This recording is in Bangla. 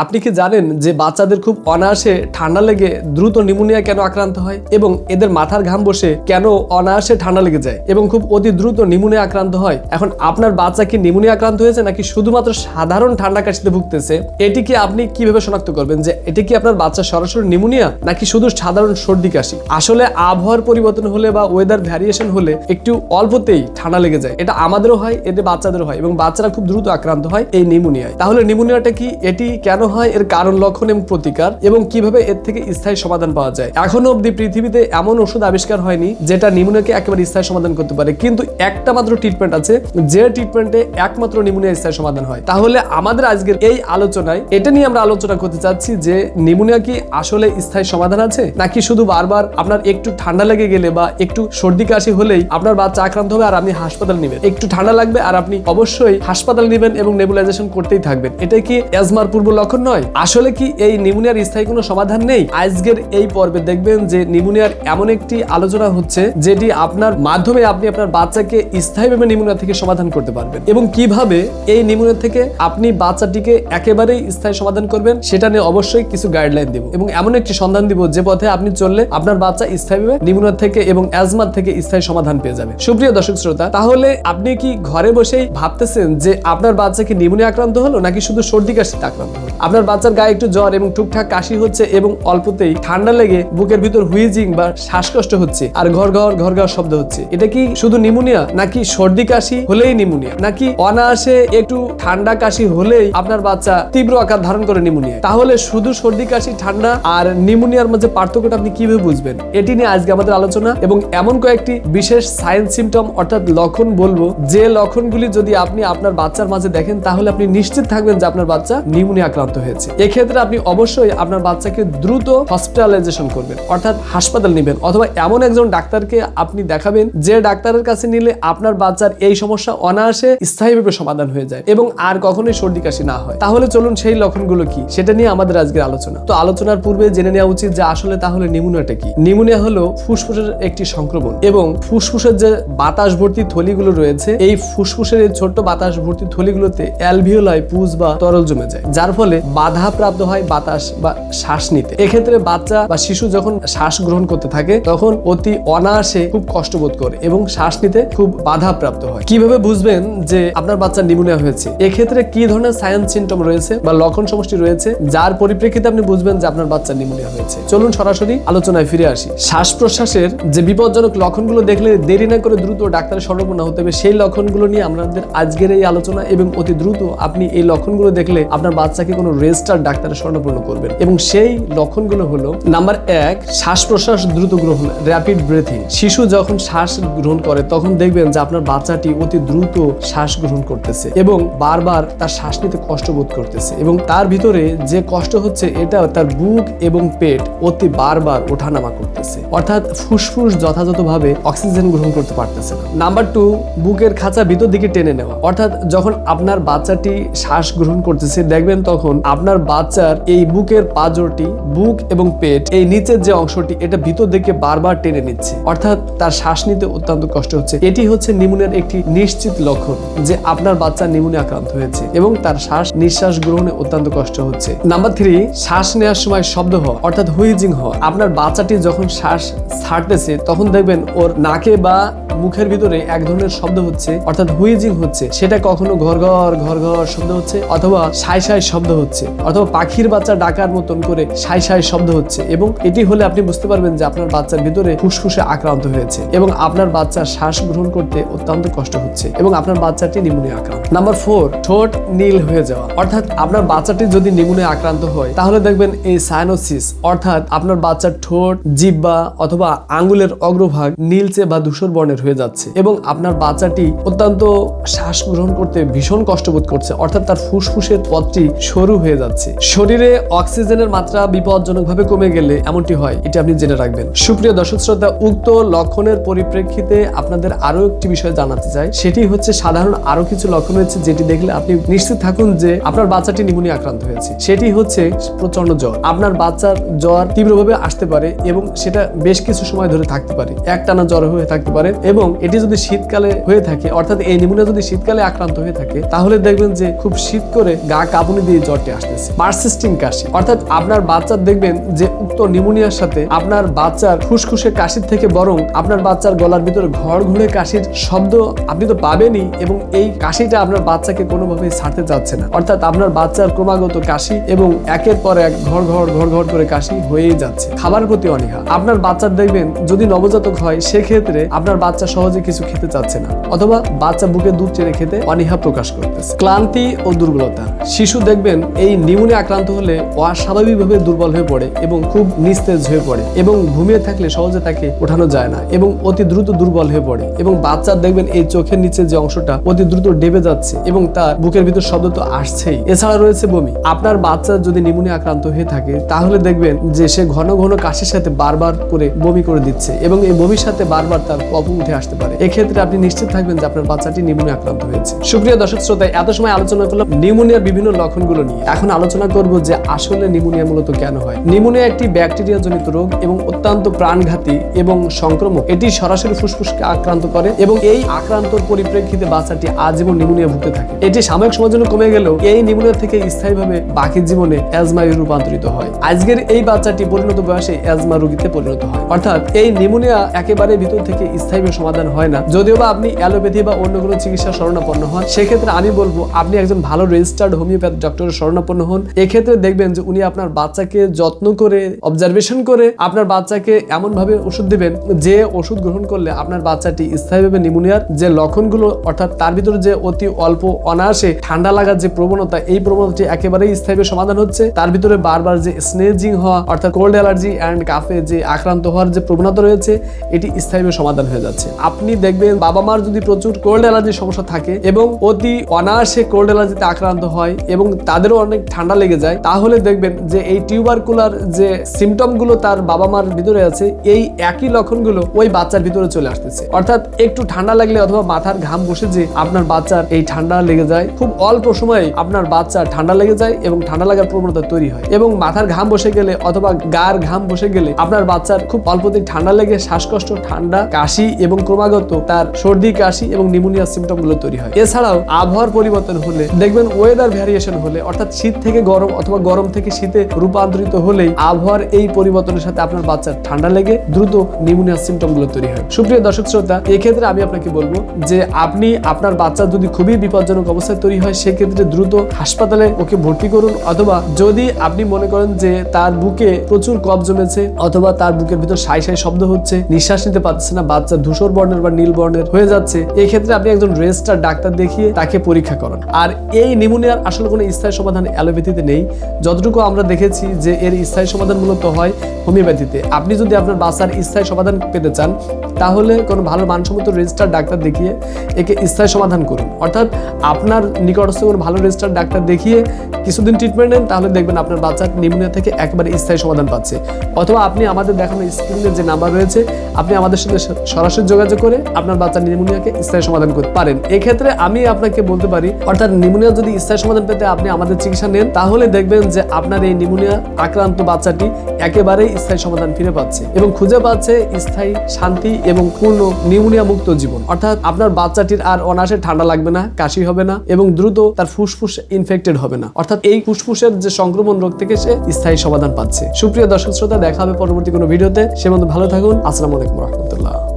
আপনি কি জানেন যে বাচ্চাদের খুব অনায়াসে ঠান্ডা লেগে দ্রুত নিউমোনিয়া কেন আক্রান্ত হয়? এবং এদের মাথার ঘাম বসে কেন অনায়াসে ঠান্ডা লেগে যায়? এবং খুব অতি দ্রুত নিউমোনিয়া আক্রান্ত হয়? এখন আপনার বাচ্চা কি নিউমোনিয়া আক্রান্ত হয়েছে নাকি শুধুমাত্র সাধারণ ঠান্ডা কাশিতে ভুগতেছে? এটি কি আপনি কীভাবে শনাক্ত করবেন যে এটি কি আপনার বাচ্চা সরাসরি নিউমোনিয়া নাকি শুধু সাধারণ সর্দি কাশি? আসলে আবহাওয়ার পরিবর্তন হলে বা ওয়েদার ভ্যারিয়েশন হলে একটু অল্পতেই ঠান্ডা লেগে যায়। এটা আমাদেরও হয়, এতে বাচ্চাদেরও হয় এবং বাচ্চারা খুব দ্রুত আক্রান্ত হয় এই নিমোনিয়ায়। তাহলে নিমোনিয়াটা কি? এটি কেন হয়, এর কারণ, লক্ষণ এবং প্রতিকার, এবং কীভাবে এর থেকে স্থায়ী সমাধান পাওয়া যায়? এখনও অবধি পৃথিবীতে এমন ওষুধ আবিষ্কার হয়নি যেটা নিউমোনিয়াকে একেবারে স্থায়ী সমাধান করতে পারে। কিন্তু একটা মাত্র ট্রিটমেন্ট আছে, যে ট্রিটমেন্টে একমাত্র নিউমোনিয়া স্থায়ী সমাধান হয়। তাহলে আমাদের আজকের এই আলোচনায় এটা নিয়ে আমরা আলোচনা করতে চাচ্ছি যে নিউমোনিয়া কি আসলে স্থায়ী সমাধান আছে, নাকি শুধু বারবার আপনার একটু ঠান্ডা লেগে গেলে বা একটু সর্দি কাশি হলেই আপনার বাচ্চা আক্রান্ত হবে আর আপনি হাসপাতাল নেবেন। একটু ঠান্ডা লাগবে আর আপনি অবশ্যই হাসপাতাল নেবেন এবং নেবুলাইজেশন করতেই থাকবেন। এটা কি অ্যাজমার পূর্ব লক্ষণ নয়। আসলে কি এই নিউমোনিয়ার স্থায়ী কোনো সমাধান নেই? আজকের এই পর্বে দেখবেন যে নিউমোনিয়ার এমন একটি আলোচনা হচ্ছে যেটি আপনার মাধ্যমে আপনি আপনার বাচ্চাকে স্থায়ীভাবে নিউমোনিয়া থেকে সমাধান করতে পারবেন এবং কীভাবে এই নিউমোনিয়া থেকে আপনি বাচ্চাটিকে একেবারেই স্থায়ী সমাধান করবেন সেটা নিয়ে অবশ্যই কিছু গাইডলাইন দিব এবং এমন একটি সন্ধান দিব যে পথে আপনি চললে আপনার বাচ্চা স্থায়ীভাবে নিউমোনিয়া থেকে এবং অ্যাজমার থেকে স্থায়ী সমাধান পেয়ে যাবে। সুপ্রিয় দর্শক শ্রোতা, তাহলে আপনি কি ঘরে বসেই ভাবতেছেন যে আপনার বাচ্চা কি নিউমোনিয়া আক্রান্ত হলো নাকি শুধু সর্দি কাশিতে আক্রান্ত হলো? আপনার বাচ্চার গায়ে একটু জ্বর এবং টুকটাক কাশি হচ্ছে এবং অল্পতেই ঠান্ডা লেগে বুকের ভিতর হুইজিং বা শ্বাসকষ্ট হচ্ছে আর ঘর ঘর ঘর ঘর শব্দ হচ্ছে। এটা কি শুধু নিউমোনিয়া নাকি সর্দি কাশি হলেই নিউমোনিয়া নাকি অনায়াসে একটু ঠান্ডা কাশি হলেই আপনার বাচ্চা তীব্র আকার ধারণ করে নিউমোনিয়া তাহলে শুধু সর্দি কাশি, ঠান্ডা আর নিউমোনিয়ার মধ্যে পার্থক্যটা আপনি কীভাবে বুঝবেন? এটি নিয়ে আজকে আমাদের আলোচনা এবং এমন কয়েকটি বিশেষ সায়েন্স সিমটম অর্থাৎ লক্ষণ বলব। যে লক্ষণগুলি যদি আপনি আপনার বাচ্চার মাঝে দেখেন, তাহলে আপনি নিশ্চিত থাকবেন যে আপনার বাচ্চা নিউমোনিয়া আক্রান্ত হয়েছে। এক্ষেত্রে আপনি অবশ্যই আপনার বাচ্চাকে দ্রুত হসপিটালাইজেশন করবেন, অর্থাৎ হাসপাতাল নেবেন, অথবা এমন একজন ডাক্তারকে আপনি দেখাবেন যে ডাক্তারের কাছে নিলে আপনার বাচ্চার এই সমস্যা অনায়াসে স্থায়ীভাবে সমাধান হয়ে যায় এবং আর কখনোই সর্দি কাশি না হয়। তাহলে চলুন সেই লক্ষণগুলো কি? সেটা নিয়ে আমাদের আজকের আলোচনা। তো আলোচনার পূর্বে জেনে নেওয়া উচিত যে আসলে তাহলে নিউমোনিয়াটা কি? নিউমোনিয়া হলো ফুসফুসের একটি সংক্রমণ এবং ফুসফুসের যে বাতাস ভর্তি থলিগুলো রয়েছে, এই ফুসফুসের এই ছোট্ট বাতাস ভর্তি থলিগুলোতে অ্যালভিওলাই, পুজ বা তরল জমে যায়, যার ফলে বাধা প্রাপ্ত হয় বাতাস বা শ্বাস নিতে। এক্ষেত্রে বাচ্চা বা শিশু যখন শ্বাস গ্রহণ করতে থাকে, তখন অতি অনায়াসে খুব কষ্ট বোধ করে এবং শ্বাস নিতে খুব বাধা প্রাপ্ত হয়। কীভাবে বুঝবেন যে আপনার বাচ্চা নিউমোনিয়া হয়েছে? এক্ষেত্রে কি ধরনের সায়েন্স সিমটম রয়েছে বা লক্ষণ সমষ্টি রয়েছে, যার পরিপ্রেক্ষিতে আপনি বুঝবেন যে আপনার বাচ্চা নিউমোনিয়া হয়েছে? চলুন সরাসরি আলোচনায় ফিরে আসি। শ্বাস প্রশ্বাসের যে বিপজ্জনক লক্ষণগুলো দেখলে দেরি না করে দ্রুত ডাক্তারের শরণাপন্ন হতে হবে। সেই লক্ষণগুলো নিয়ে আমাদের আজকের এই আলোচনা এবং অতি দ্রুত আপনি এই লক্ষণগুলো দেখলে আপনার বাচ্চাকে কোনো রেজিস্টার ডাক্তারের শরণাপন্ন করবেন। এবং সেই লক্ষণগুলো হলো, নাম্বার এক শ্বাস প্রশ্বাস দ্রুত গ্রহণ র্যাপিড ব্রেথিং শিশু যখন শ্বাস গ্রহণ করে, তখন দেখবেন যে আপনার বাচ্চাটি অতি দ্রুত শ্বাস গ্রহণ করতেছে এবং বারবার তার শ্বাস নিতে কষ্ট বোধ করতেছে এবং তার ভিতরে যে কষ্ট হচ্ছে, এটা তার বুক এবং পেট অতি বারবার ওঠানামা করতেছে। অর্থাৎ ফুসফুস যথাযথভাবে অক্সিজেন গ্রহণ করতে পারতেছে না। নাম্বার টু বুকের খাঁচা ভিতর দিকে টেনে নেওয়া। অর্থাৎ যখন আপনার বাচ্চাটি শ্বাস গ্রহণ করতেছে, দেখবেন তখন আপনার বাচ্চার এই বুকের পাজরটি, বুক এবং পেট, এই নিচের যে অংশটি, এটা ভিতর দিকে বারবার টেনে নিচ্ছে। অর্থাৎ তার শ্বাস নিতে অত্যন্ত কষ্ট হচ্ছে। এটি হচ্ছে নিউমোনিয়ার একটি নিশ্চিত লক্ষণ যে আপনার বাচ্চা নিউমোনিয়া আক্রান্ত হয়েছে এবং তার শ্বাস নিঃশ্বাস গ্রহণে অত্যন্ত কষ্ট হচ্ছে। নাম্বার থ্রি, শ্বাস নেওয়ার সময় শব্দ হওয়া, অর্থাৎ হুইজিং হওয়া। আপনার বাচ্চাটি যখন শ্বাস ছাড়তেছে, তখন দেখবেন ওর নাকে বা মুখের ভিতরে এক ধরনের শব্দ হচ্ছে, অর্থাৎ হুইজিং হচ্ছে। সেটা কখনো ঘর ঘর ঘর ঘর শব্দ হচ্ছে, অথবা সাই সাই শব্দ হচ্ছে, অথবা পাখির বাচ্চা ডাকার মতন করে সাই সাই শব্দ হচ্ছে এবং এটি হলে আপনি বুঝতে পারবেন যে আপনার বাচ্চার ভিতরে ফুসফুসে আক্রান্ত হয়েছে এবং আপনার বাচ্চার শ্বাস গ্রহণ করতে অত্যন্ত কষ্ট হচ্ছে এবং আপনার বাচ্চাটি নিমোনিয়া আক্রান্ত। নাম্বার ফোর, ঠোঁট নীল হয়ে যাওয়া। অর্থাৎ আপনার বাচ্চাটি যদি নিমোনিয়া আক্রান্ত হয়, তাহলে দেখবেন এই সায়ানোসিস অর্থাৎ আপনার বাচ্চার ঠোঁট, জিব্বা অথবা আঙ্গুলের অগ্রভাগ নীলচে বা ধূসর বর্ণের হয়ে যাচ্ছে এবং আপনার বাচ্চাটি অত্যন্ত শ্বাস গ্রহণ করতে ভীষণ কষ্ট বোধ করছে, অর্থাৎ তার ফুসফুসের পথটি সরু হয়ে যাচ্ছে। শরীরে অক্সিজেনের মাত্রা বিপজ্জনকভাবে কমে গেলে এমনটি হয়, এটা আপনি জেনে রাখবেন। সুপ্রিয় দর্শক শ্রোতা, উক্ত লক্ষণের পরিপ্রেক্ষিতে আপনাদের আরও একটি বিষয় জানাতে চাই। সেটি হচ্ছে, সাধারণ আরও কিছু লক্ষণ রয়েছে যেটি দেখলে আপনি নিশ্চিত থাকুন যে আপনার বাচ্চাটি নিমোনিয়া আক্রান্ত হয়েছে। সেটি হচ্ছে প্রচণ্ড জ্বর। আপনার বাচ্চার জ্বর তীব্রভাবে আসতে পারে এবং সেটা বেশ কিছু সময় ধরে থাকতে পারে। একটানা জ্বর হয়ে থাকতে পারে এবং এটি যদি শীতকালে হয়ে থাকে, অর্থাৎ এই নিমোনিয়া যদি শীতকালে আক্রান্ত হয়ে থাকে, তাহলে দেখবেন যে খুব শীত করে গা কাঁপুনি দিয়ে জ্বর ব্যাপারটি আসতেছে। পারসিস্টিং কাশি। অর্থাৎ আপনার বাচ্চার দেখবেন যে উক্ত নিউমোনিয়ার সাথে আপনার বাচ্চার ফুসফুসে কাশির থেকে বরং আপনার বাচ্চার গলার ভিতরে ঘর ঘুরে কাশির শব্দ আপনি তো পাবেনই এবং এই কাশিটা আপনার বাচ্চাকে কোনোভাবেই ছাড়তে চাচ্ছে না। অর্থাৎ আপনার বাচ্চার ক্রমাগত কাশি এবং একের পর এক ঘর ঘর ঘর ঘর করে কাশি হয়েই যাচ্ছে। খাবার প্রতি অনীহা। আপনার বাচ্চার দেখবেন যদি নবজাতক হয়, সেক্ষেত্রে আপনার বাচ্চা সহজে কিছু খেতে চাচ্ছে না অথবা বাচ্চা বুকে দুধ চেড়ে খেতে অনীহা প্রকাশ করতেছে। ক্লান্তি ও দুর্বলতা। শিশু দেখবেন এই নিউমোনিয়া আক্রান্ত হলে অস্বাভাবিকভাবে দুর্বল হয়ে পড়ে এবং খুব নিস্তেজ হয়ে পড়ে এবং ঘুমিয়ে থাকলে সহজে তাকে ওঠানো যায় না এবং অতি দ্রুত দুর্বল হয়ে পড়ে এবং বাচ্চার দেখবেন এই চোখের নিচে যে অংশটা অতি দ্রুত ডেবে যাচ্ছে এবং তার বুকের ভিতর শব্দ তো আসছেই। এছাড়া রয়েছে বমি। আপনার বাচ্চা যদি নিউমোনিয়া আক্রান্ত হয়ে থাকে, তাহলে দেখবেন যে সে ঘন ঘন কাশির সাথে বারবার করে বমি করে দিচ্ছে এবং এই বমির সাথে বারবার তার কফ উঠে আসতে পারে। এক্ষেত্রে আপনি নিশ্চিত থাকবেন যে আপনার বাচ্চাটি নিউমোনিয়া আক্রান্ত হয়েছে। সুপ্রিয় দর্শক শ্রোতা, এত সময় আলোচনা করলাম নিউমোনিয়ার বিভিন্ন লক্ষণগুলো নিয়ে। এখন আলোচনা করব যে আসলে নিউমোনিয়া মূলত কেন হয়। নিউমোনিয়া একটি ব্যাকটেরিয়া জনিত রোগ এবং অত্যন্ত প্রাণঘাতী এবং সংক্রমক। এটি সরাসরি ফুসফুসকে আক্রান্ত করে এবং এই আক্রান্তর পরিপ্রেক্ষিতে বাচ্চাটি আজীবন নিউমোনিয়া ভুগতে থাকে। এটি সাময়িক সময়ের জন্য কমে গেলেও এই নিউমোনিয়া থেকে স্থায়ীভাবে বাকি জীবনে অ্যাজমায় রূপান্তরিত হয়। আজকের এই বাচ্চাটি পরিণত বয়সে অ্যাজমা রোগীতে পরিণত হয়। অর্থাৎ এই নিমোনিয়া একেবারে ভিতর থেকে স্থায়ীভাবে সমাধান হয় না। যদিও বা আপনি অ্যালোপ্যাথি বা অন্য কোনো চিকিৎসা শরণাপন্ন হন, সেক্ষেত্রে আমি বলব আপনি একজন ভালো রেজিস্টার্ড হোমিওপ্যাথ ডক্টরের শরণাপন্ন হন, এক্ষেত্রে দেখবেন যে উনি আপনার বাচ্চাকে যত্ন করে অবজারভেশন করে, আপনার বাচ্চাকে এমন ভাবে ওষুধ দিবেন যে ওষুধ গ্রহণ করলে আপনার বাচ্চাটি স্থায়ীভাবে নিমোনিয়ার যে লক্ষণগুলো, অর্থাৎ তার ভিতরে যে অতি অল্প অনায়াসে ঠান্ডা লাগার যে প্রবণতা, এই প্রবণতাটি একেবারেই স্থায়ীভাবে সমাধান হচ্ছে। তার ভিতরে বারবার যে স্নেজিং হওয়া, অর্থাৎ কোল্ড অ্যালার্জি অ্যান্ড কাফে যে আক্রান্ত হওয়ার যে প্রবণতা রয়েছে, এটি স্থায়ীভাবে সমাধান হয়ে যাচ্ছে। আপনি দেখবেন বাবা মার যদি প্রচুর কোল্ড অ্যালার্জির সমস্যা থাকে এবং অতি অনায়াসে কোল্ড অ্যালার্জিতে আক্রান্ত হয় এবং তাদেরও অনেক ঠান্ডা লেগে যায়, তাহলে দেখবেন যে এই টিউবারকুলার যে সিমটমগুলো তার বাবা মার ভিতরে আছে, এই একই লক্ষণগুলো ওই বাচ্চার ভিতরে চলে আসতেছে। অর্থাৎ একটু ঠান্ডা লাগলে অথবা মাথার ঘাম বসে যে আপনার বাচ্চার এই ঠান্ডা লেগে যায়, খুব অল্প সময়ে আপনার বাচ্চার ঠান্ডা লেগে যায় এবং ঠান্ডা লাগার প্রবণতা তৈরি হয়। এবং মাথার ঘাম বসে গেলে অথবা গার ঘাম বসে গেলে আপনার বাচ্চার খুব অল্পদিন ঠান্ডা লেগে শ্বাসকষ্ট, ঠান্ডা, কাশি এবং ক্রমাগত তার সর্দি, কাশি এবং নিউমোনিয়া সিমটমগুলো তৈরি হয়। এছাড়াও আবহাওয়ার পরিবর্তন হলে দেখবেন ওয়েদার ভ্যারিয়েশন হলে, অর্থাৎ শীত থেকে গরম অথবা গরম থেকে শীতে রূপান্তরিত হলেই আবহাওয়ার এই পরিবর্তনের সাথে আপনার বাচ্চার ঠান্ডা লেগে দ্রুত নিউমোনিয়া সিমটমগুলো তৈরি হয়। সুপ্রিয় দর্শক শ্রোতা, এক্ষেত্রে আমি আপনাকে বলব যে আপনি, আপনার বাচ্চা যদি খুবই বিপজ্জনক অবস্থায় তৈরি হয়, সেক্ষেত্রে দ্রুত হাসপাতালে ওকে ভর্তি করুন অথবা যদি আপনি মনে করেন যে তার বুকে প্রচুর কফ জমেছে অথবা তার বুকের ভিতর সাই সাই শব্দ হচ্ছে, নিঃশ্বাস নিতে পারছে না, বাচ্চা ধূসর বর্ণের বা নীল বর্ণের হয়ে যাচ্ছে, এক্ষেত্রে আপনি একজন রেজিস্টার ডাক্তার দেখিয়ে তাকে পরীক্ষা করান। আর এই নিউমোনিয়ার আসলে কোনো স্থায়ী সমাধান অ্যালোপ্যাথিতে নেই। যতটুকু আমরা দেখেছি যে এর স্থায়ী সমাধান মূলত হয় হোমিওপ্যাথিতে। আপনি যদি আপনার বাচ্চার স্থায়ী সমাধান পেতে চান, তাহলে কোনো ভালো মানসম্মত রেজিস্টার ডাক্তার দেখিয়ে একে স্থায়ী সমাধান করুন। অর্থাৎ আপনার নিকটস্থ কোনো ভালো রেজিস্টার ডাক্তার দেখিয়ে কিছুদিন ট্রিটমেন্ট নেন, তাহলে দেখবেন আপনার বাচ্চার নিউমোনিয়া থেকে একবারে স্থায়ী সমাধান পাচ্ছে। অথবা আপনি আমাদের দেখানো স্ক্রিনের যে নাম্বার রয়েছে, আপনি আমাদের সাথে সরাসরি যোগাযোগ করে আপনার বাচ্চার নিউমোনিয়াকে স্থায়ী সমাধান করতে পারেন। এক্ষেত্রে আমি আপনাকে বলতে পারি, অর্থাৎ নিউমোনিয়া যদি স্থায়ী সমাধান পেতে আপনি আমাদের চিকিৎসা নেন, তাহলে দেখবেন যে আপনার এই নিউমোনিয়া আক্রান্ত বাচ্চাটি একেবারেই স্থায়ী সমাধান ফিরে পাচ্ছে এবং খুঁজে পাচ্ছে স্থায়ী শান্তি এবং পূর্ণ নিউমোনিয়া মুক্ত জীবন। অর্থাৎ আপনার বাচ্চাটির আর অনায়াসে ঠান্ডা লাগবে না, কাশি হবে না এবং দ্রুত তার ফুসফুস ইনফেক্টেড হবে না। অর্থাৎ এই ফুসফুসের যে সংক্রমণ রোগ থেকে সে স্থায়ী সমাধান পাচ্ছে। সুপ্রিয় দর্শক শ্রোতা, দেখা হবে পরবর্তী কোনো ভিডিওতে। সে মতো ভালো থাকুন। আসসালামু আলাইকুম রহমতুল্লাহ।